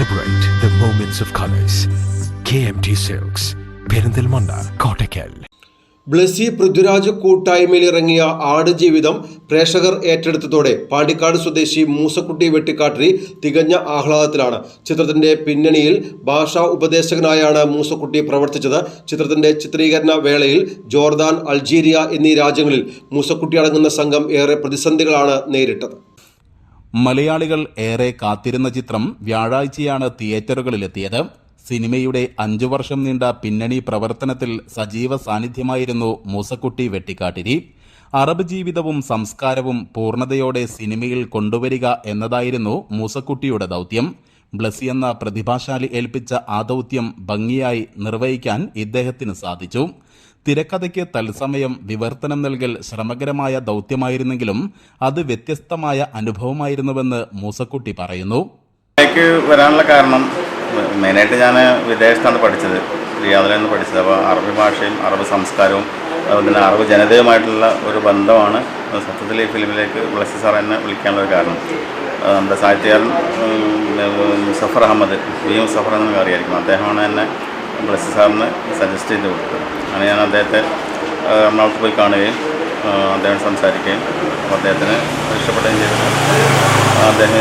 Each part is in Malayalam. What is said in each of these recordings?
Celebrate the moments of colors. KMT silks Perinthalmanna Kottakkal Blessy Prithviraj കൂട്ടായ്മയിൽ ഇറങ്ങിയ ആടുജീവിതം പ്രേക്ഷകർ ഏറ്റെടുത്തതോടെ പാണ്ടിക്കാട് സ്വദേശി മൂസക്കുട്ടി വെട്ടിക്കാട്ടിരി തികഞ്ഞ ആഹ്ലാദത്തിലാണ്. ചിത്രത്തിന്റെ പിന്നണിയിൽ ഭാഷാ ഉപദേശകനായാണ് മൂസക്കുട്ടി പ്രവർത്തിച്ചത്. ചിത്രത്തിന്റെ ചിത്രീകരണ വേളയിൽ ജോർദാൻ അൾജീരിയ എന്നീ രാജ്യങ്ങളിൽ മൂസക്കുട്ടി അടങ്ങുന്ന സംഘം ഏറെ പ്രതിസന്ധികളാണ് നേരിട്ടത്. മലയാളികൾ ഏറെ കാത്തിരുന്ന ചിത്രം വ്യാഴാഴ്ചയാണ് തിയേറ്ററുകളിലെത്തിയത്. സിനിമയുടെ അഞ്ചു വർഷം നീണ്ട പിന്നണി പ്രവർത്തനത്തിൽ സജീവ സാന്നിധ്യമായിരുന്നു മൂസക്കുട്ടി വെട്ടിക്കാട്ടിരി. അറബ് ജീവിതവും സംസ്കാരവും പൂർണതയോടെ സിനിമയിൽ കൊണ്ടുവരിക എന്നതായിരുന്നു മൂസക്കുട്ടിയുടെ ദൗത്യം. ബ്ലസി എന്ന പ്രതിഭാശാലി ഏൽപ്പിച്ച ആ ദൗത്യം ഭംഗിയായി നിർവഹിക്കാൻ ഇദ്ദേഹത്തിന് സാധിച്ചു. തിരക്കഥയ്ക്ക് തത്സമയം വിവർത്തനം നൽകൽ ശ്രമകരമായ ദൗത്യമായിരുന്നെങ്കിലും അത് വ്യത്യസ്തമായ അനുഭവമായിരുന്നുവെന്ന് മൂസക്കുട്ടി പറയുന്നു. വരാനുള്ള കാരണം മെയിനായിട്ട് ഞാൻ വിദേശത്താണ് പഠിച്ചത്. റിയാദിലാണ് പഠിച്ചത്. അപ്പോൾ അറബി ഭാഷയും അറബ് സംസ്കാരവും അതുപോലെ തന്നെ അറബ് ജനതയുമായിട്ടുള്ള ഒരു ബന്ധമാണ്. സത്യത്തിൽ ഈ ഫിലിമിലേക്ക് ബ്ലസ് സാർ എന്നെ വിളിക്കാനുള്ള ഒരു കാരണം. നമ്മുടെ സാഹിത്യകാരൻ സഫർ മുസഫർ അഹമ്മദ് വി മുസഫർ എന്നൊക്കെ അറിയായിരിക്കും. അദ്ദേഹമാണ് എന്നെ ബ്ലസ് സാറിന് സജസ്റ്റ് ചെയ്ത് കൊടുത്തത്. അങ്ങനെ ഞാൻ അദ്ദേഹത്തെ എറണാകുളത്ത് പോയി കാണുകയും അദ്ദേഹം സംസാരിക്കുകയും അദ്ദേഹത്തിന് ഇഷ്ടപ്പെടുകയും ചെയ്തിട്ട് അദ്ദേഹം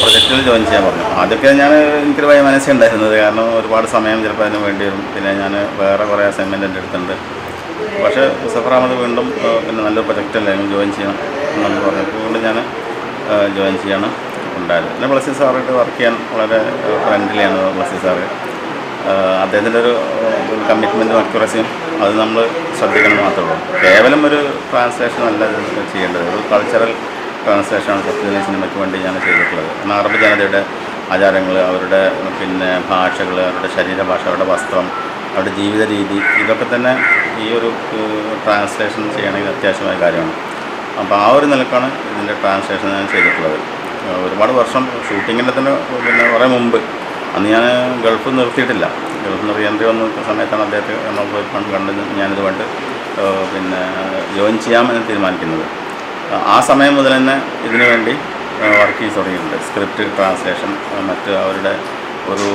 പ്രൊജക്റ്റിൽ ജോയിൻ ചെയ്യാൻ പറഞ്ഞു. ആദ്യമൊക്കെ ഞാൻ എനിക്കൊരു ഭയ മനസ്സുണ്ടായിരുന്നത് കാരണം ഒരുപാട് സമയം ചിലപ്പോൾ അതിന് വേണ്ടി വരും. പിന്നെ ഞാൻ വേറെ കുറേ അസൈൻമെന്റ് എന്റെ അടുത്തുണ്ട്. പക്ഷേ സഫർ അഹമ്മദ് വീണ്ടും പിന്നെ നല്ലൊരു പ്രൊജക്റ്റ് അല്ലേ ജോയിൻ ചെയ്യണം എന്ന് പറഞ്ഞപ്പോൾ അതുകൊണ്ട് ഞാൻ ജോയിൻ ചെയ്യണം ഉണ്ടായത്. പിന്നെ ബ്ലസ്സി സാറായിട്ട് വർക്ക് ചെയ്യാൻ വളരെ ഫ്രണ്ട്ലിയാണ് ബ്ലസ്സി സാറ്. അദ്ദേഹത്തിന്റെ ഒരു കമ്മിറ്റ്മെന്റും അക്യുറസിയും അത് നമ്മൾ ശ്രദ്ധിക്കണം മാത്രമേ കേവലം ഒരു ട്രാൻസ്ലേഷൻ അല്ല ചെയ്യേണ്ടത്. ഒരു കൾച്ചറൽ ട്രാൻസ്ലേഷനാണ് സത്യജന സിനിമയ്ക്ക് വേണ്ടി ഞാൻ ചെയ്തിട്ടുള്ളത്. കാരണം അറബ് ജനതയുടെ ആചാരങ്ങൾ അവരുടെ പിന്നെ ഭാഷകൾ അവരുടെ ശരീരഭാഷ അവരുടെ വസ്ത്രം അവരുടെ ജീവിത രീതി ഇതൊക്കെ തന്നെ ഈ ഒരു ട്രാൻസ്ലേഷൻ ചെയ്യണമെങ്കിൽ അത്യാവശ്യമായ കാര്യമാണ്. അപ്പോൾ ആ ഒരു നിലക്കാണ് ഇതിന്റെ ട്രാൻസ്ലേഷൻ ഞാൻ ചെയ്തിട്ടുള്ളത്. ഒരുപാട് വർഷം ഷൂട്ടിങ്ങിന്റെ തന്നെ പിന്നെ കുറേ മുമ്പ് അന്ന് ഞാൻ ഗൾഫ് നിർത്തിയിട്ടില്ല. നിന്ന് റീഎൻട്രി വന്ന സമയത്താണ് അദ്ദേഹത്തെ എറണാകുളം പോയി കണ്ട് കണ്ട് പിന്നെ ജോയിൻ ചെയ്യാമെന്ന് തീരുമാനിക്കുന്നത്. ആ, സമയം മുതൽ തന്നെ ഇതിനു വേണ്ടി വർക്ക് ചെയ്ത് തുടങ്ങിയിട്ടുണ്ട്. സ്ക്രിപ്റ്റ് ട്രാൻസ്ലേഷൻ മറ്റ് അവരുടെ ഒരു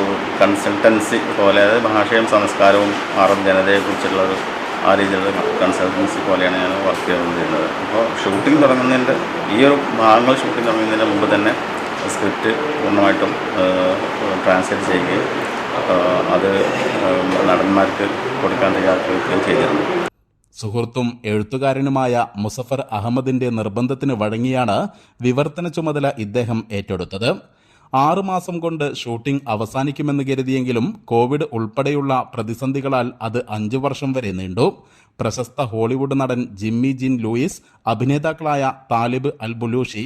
കൺസൾട്ടൻസി പോലെ അതായത് ഭാഷയും സംസ്കാരവും അറബ് ജനതയെക്കുറിച്ചുള്ള ഒരു ആ രീതിയിലുള്ള കൺസൾട്ടൻസി പോലെയാണ് ഞാൻ വർക്ക് ചെയ്തുകൊണ്ടിരുന്നത്. അപ്പോൾ ഷൂട്ടിംഗ് തുടങ്ങുന്നതിന്റെ ഈ ഒരു ഭാഗങ്ങൾ ഷൂട്ടിംഗ് തുടങ്ങുന്നതിന് മുമ്പ് തന്നെ സ്ക്രിപ്റ്റ് പൂർണമായിട്ടും ട്രാൻസ്ലേറ്റ് ചെയ്യുകയും അത് നടന്മാർക്ക് കൊടുക്കാൻ തയ്യാറാക്കുകയും ചെയ്തിരുന്നു. സുഹൃത്തും എഴുത്തുകാരനുമായ മുസഫർ അഹമ്മദിന്റെ നിർബന്ധത്തിന് വഴങ്ങിയാണ് വിവർത്തന ചുമതല ഇദ്ദേഹം ഏറ്റെടുത്തത്. ആറുമാസം കൊണ്ട് ഷൂട്ടിംഗ് അവസാനിക്കുമെന്ന് കരുതിയെങ്കിലും കോവിഡ് ഉൾപ്പെടെയുള്ള പ്രതിസന്ധികളാൽ അത് അഞ്ചു വർഷം വരെ നീണ്ടു. പ്രശസ്ത ഹോളിവുഡ് നടൻ ജിമ്മി ജിൻ ലൂയിസ് അഭിനേതാക്കളായ താലിബ് അൽ ബുലൂഷി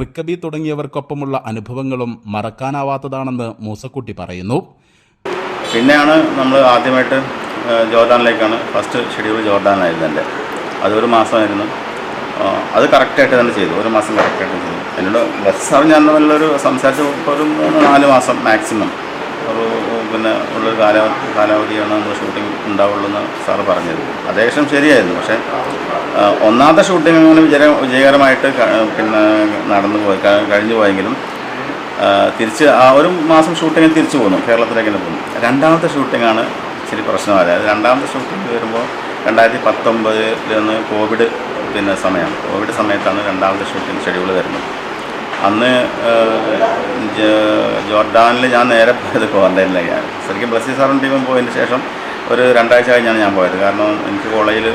റിക്കബി തുടങ്ങിയവർക്കൊപ്പമുള്ള അനുഭവങ്ങളും മറക്കാനാവാത്തതാണെന്ന് മൂസക്കുട്ടി പറയുന്നു. പിന്നെയാണ് നമ്മൾ ആദ്യമായിട്ട് ജോർദാനിലേക്കാണ് ഫസ്റ്റ് ഷെഡ്യൂൾ ജോർദാനായിരുന്നു എന്റെ അതൊരു മാസമായിരുന്നു. അത് കറക്റ്റായിട്ട് തന്നെ ചെയ്തു. ഒരു മാസം കറക്റ്റായിട്ട് ചെയ്തു. എന്നോട് ബസ് സാർ ഞാൻ നല്ലൊരു സംസാരിച്ച് ഒരു മൂന്ന് നാല് മാസം മാക്സിമം ഒരു പിന്നെ ഉള്ളൊരു കാല കാലാവധിയാണ് നമ്മൾ ഷൂട്ടിംഗ് ഉണ്ടാവുള്ളൂ എന്ന് സാറ് പറഞ്ഞത്. അതേകദേശം ശരിയായിരുന്നു. പക്ഷേ ഒന്നാമത്തെ ഷൂട്ടിംഗ് അങ്ങനെ വിജയ വിജയകരമായിട്ട് പിന്നെ നടന്നു പോയി. കഴിഞ്ഞു പോയെങ്കിലും തിരിച്ച് ആ ഒരു മാസം ഷൂട്ടിങ്ങിൽ തിരിച്ചു പോന്നു കേരളത്തിലേക്ക് തന്നെ പോന്നു. രണ്ടാമത്തെ ഷൂട്ടിങ്ങാണ് ഇച്ചിരി പ്രശ്നമായത്. അതായത് രണ്ടാമത്തെ ഷൂട്ടിംഗ് വരുമ്പോൾ രണ്ടായിരത്തി പത്തൊമ്പതിലൊന്ന് കോവിഡ് പിന്നെ സമയം കോവിഡ് സമയത്താണ് രണ്ടാമത്തെ ഷൂട്ടിംഗ് ഷെഡ്യൂൾ വരുന്നത്. അന്ന് ജോർഡാനിൽ ഞാൻ നേരെ പോയത് ക്വാറന്റൈനിലേക്കാണ് ശരിക്കും ബ്ലസ്സി സാറിന്റെ ടീമും പോയതിന് ശേഷം ഒരു രണ്ടാഴ്ച കഴിഞ്ഞാണ് ഞാൻ പോയത്. കാരണം എനിക്ക് കോളേജിൽ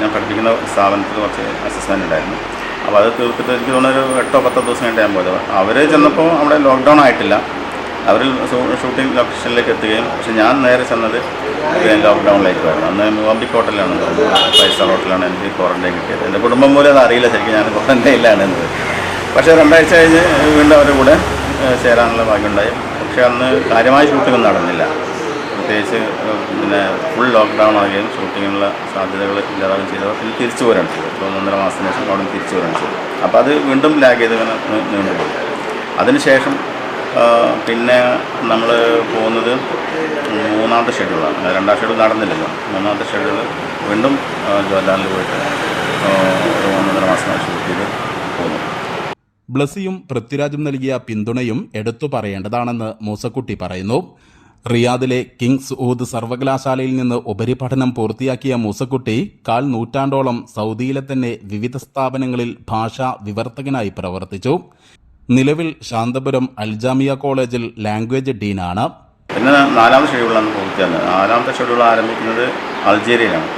ഞാൻ പഠിപ്പിക്കുന്ന സ്ഥാപനത്തിൽ കുറച്ച് അസസ്മെന്റ് ഉണ്ടായിരുന്നു. അപ്പോൾ അത് തീർത്തിട്ട് എനിക്ക് തോന്നുന്നൊരു എട്ടോ പത്തോ ദിവസം കഴിഞ്ഞിട്ട് പോയത് അവർ ചെന്നപ്പോൾ അവിടെ ലോക്ക്ഡൗൺ ആയിട്ടില്ല. അവർ ഷൂട്ടിംഗ് ലൊക്കേഷനിലേക്ക് എത്തുകയും പക്ഷെ ഞാൻ നേരെ ചെന്നത് ലോക്ക്ഡൗണിലേക്ക് വരുന്നു അന്ന് മൂവാമ്പിക്ക് ഹോട്ടലാണ് ഫൈവ് സ്റ്റാർ ഹോട്ടലാണ് എനിക്ക് ക്വാറന്റൈൻ കിട്ടിയത്. എന്റെ കുടുംബം പോലും അത് അറിയില്ല ശരിക്കും ഞാൻ ക്വാറന്റൈനിലാണ് എന്നത്. പക്ഷേ രണ്ടാഴ്ച കഴിഞ്ഞ് വീണ്ടും അവരുടെ കൂടെ ചേരാനുള്ള ഭാഗ്യമുണ്ടായി പക്ഷേ അന്ന് കാര്യമായ ഷൂട്ടിംഗ് നടന്നില്ല. പ്രത്യേകിച്ച് പിന്നെ ഫുൾ ലോക്ക്ഡൗൺ ആകുകയും ഷൂട്ടിങ്ങിനുള്ള സാധ്യതകൾ ഇല്ലാതാകുകയും ചെയ്തവർ പിന്നെ തിരിച്ചു വരാൻ ഇപ്പോൾ ഒന്നൊന്നര മാസത്തിന് ശേഷം അവിടെ തിരിച്ചു വരാൻ ചെയ്തു അപ്പോൾ അത് വീണ്ടും ലാഗ് ചെയ്ത് ഇങ്ങനെ നീണ്ടുപോയി അതിനുശേഷം പിന്നെ നമ്മൾ പോകുന്നത് മൂന്നാമത്തെ ഷെഡ്യൂളാണ്. രണ്ടാം ഷെഡ്യൂൾ നടന്നില്ലല്ലോ. മൂന്നാമത്തെ ഷെഡ്യൂൾ വീണ്ടും ജോലാലിൽ പോയിട്ട് ഒരു ഒന്നൊന്നര മാസം ഷൂട്ട് ചെയ്ത് പോകുന്നു. ബ്ലസിയും പൃഥ്വിരാജും നൽകിയ പിന്തുണയും എടുത്തു പറയേണ്ടതാണെന്ന് മൂസക്കുട്ടി പറയുന്നു. റിയാദിലെ കിങ്സ് ഊദ് സർവകലാശാലയിൽ നിന്ന് ഉപരിപഠനം പൂർത്തിയാക്കിയ മൂസക്കുട്ടി കാൽ നൂറ്റാണ്ടോളം സൗദിയിലെ തന്നെ വിവിധ സ്ഥാപനങ്ങളിൽ ഭാഷാ വിവർത്തകനായി പ്രവർത്തിച്ചു. നിലവിൽ ശാന്തപുരം അൽജാമിയ കോളേജിൽ ലാംഗ്വേജ് ഡീനാണ്. പിന്നെ നാലാമത്തെ ഷെഡ്യൂളാണ് പൂർത്തിയാണ് നാലാമത്തെ ഷെഡ്യൂൾ ആരംഭിക്കുന്നത് അൾജീരിയയിലാണ്.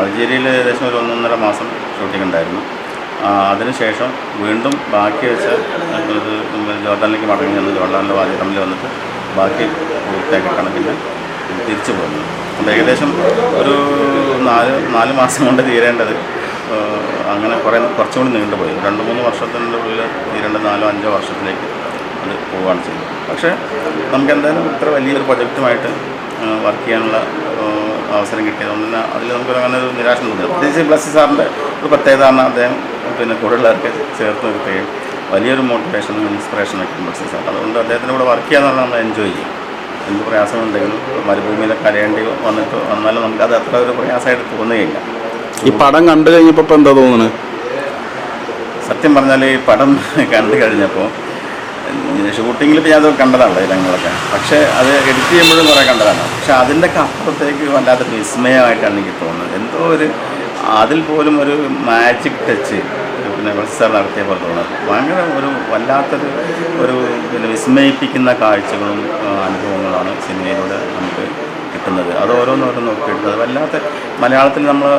അൾജീരിയയിൽ ഏകദേശം ഒരു ഒന്നൊന്നര മാസം ഷൂട്ടിംഗ് ഉണ്ടായിരുന്നു. അതിനുശേഷം വീണ്ടും ബാക്കി വെച്ച ഇത് ജോർഡാനിലേക്ക് മടങ്ങി ചെന്ന് ജോർഡാനിലെ വാദിറമിൽ വന്നിട്ട് ബാക്കി പൂർത്തിയാക്കി കണക്കില്ല തിരിച്ചു പോകുന്നു. അപ്പോൾ ഏകദേശം ഒരു നാല് നാല് മാസം കൊണ്ട് തീരേണ്ടത് അങ്ങനെ കുറേ കുറച്ചുകൂടി നീണ്ടുപോയി രണ്ട് മൂന്ന് വർഷത്തിന്റെ ഉള്ളിൽ തീരേണ്ട നാലോ അഞ്ചോ വർഷത്തിലേക്ക് അത് പോവുകയാണ് ചെയ്യുന്നത്. പക്ഷേ നമുക്ക് എന്തായാലും ഇത്ര വലിയൊരു പ്രൊജക്റ്റുമായിട്ട് വർക്ക് ചെയ്യാനുള്ള അവസരം കിട്ടിയതുകൊണ്ട് തന്നെ അതിൽ നമുക്ക് അങ്ങനെ ഒരു നിരാശ തോന്നില്ല. പ്രത്യേകിച്ച് ബ്ലസ്സി സാറിന്റെ ഒരു പ്രത്യേകതയാണ് അദ്ദേഹം പിന്നെ കൂടുതലുള്ളവർക്ക് ചേർത്ത് നിർത്തുകയും വലിയൊരു മോട്ടിവേഷനും ഇൻസ്പിറേഷനൊക്കെ ബ്ലസ്സി സാർ അതുകൊണ്ട് അദ്ദേഹത്തിന്റെ കൂടെ വർക്ക് ചെയ്യാൻ നമ്മൾ എൻജോയ് ചെയ്യും. എന്ത് പ്രയാസമുണ്ടെങ്കിലും മരുഭൂമിയിലൊക്കെ കരയേണ്ടി വന്നിട്ട് വന്നാലും നമുക്കത് അത്ര ഒരു പ്രയാസമായിട്ട് തോന്നുകയില്ല. ഈ പടം കണ്ടു കഴിഞ്ഞപ്പോൾ ഇപ്പം എന്താ തോന്നുന്നത് സത്യം പറഞ്ഞാൽ ഈ പടം കണ്ടു കഴിഞ്ഞപ്പോൾ ഷൂട്ടിങ്ങിൽ ഇപ്പോൾ ഞാനത് കണ്ടതാണ് ഇനങ്ങളൊക്കെ. പക്ഷേ അത് എഡിറ്റ് ചെയ്യുമ്പോഴും കുറേ കണ്ടതാണ്. പക്ഷേ അതിന്റെ അപ്പുറത്തേക്ക് വല്ലാത്ത വിസ്മയമായിട്ടാണ് എനിക്ക് തോന്നുന്നത്. എന്തോ ഒരു അതിൽ പോലും ഒരു മാജിക് ടച്ച് പിന്നെ സാർ നടത്തിയ തോന്നുന്നത് ഭയങ്കര ഒരു വല്ലാത്തൊരു ഒരു പിന്നെ വിസ്മയിപ്പിക്കുന്ന കാഴ്ചകളും അനുഭവങ്ങളാണ് സിനിമയിലൂടെ നമുക്ക് കിട്ടുന്നത്. അത് ഓരോന്നോരോന്ന് നോക്കിയിട്ട് അത് വല്ലാത്ത മലയാളത്തിൽ നമ്മൾ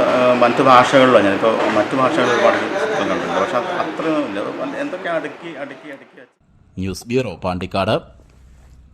മറ്റു ഭാഷകളിലോ ഞാനിപ്പോൾ മറ്റു ഭാഷകളിൽ ഒരുപാട് ചിത്രം കണ്ടിട്ടുണ്ട്. പക്ഷെ അത് അത്രയൊന്നുമില്ല. അത് എന്തൊക്കെ അടുക്കി അടുക്കി അടുക്കി ന്യൂസ് ബ്യൂറോ പാണ്ടിക്കാട്.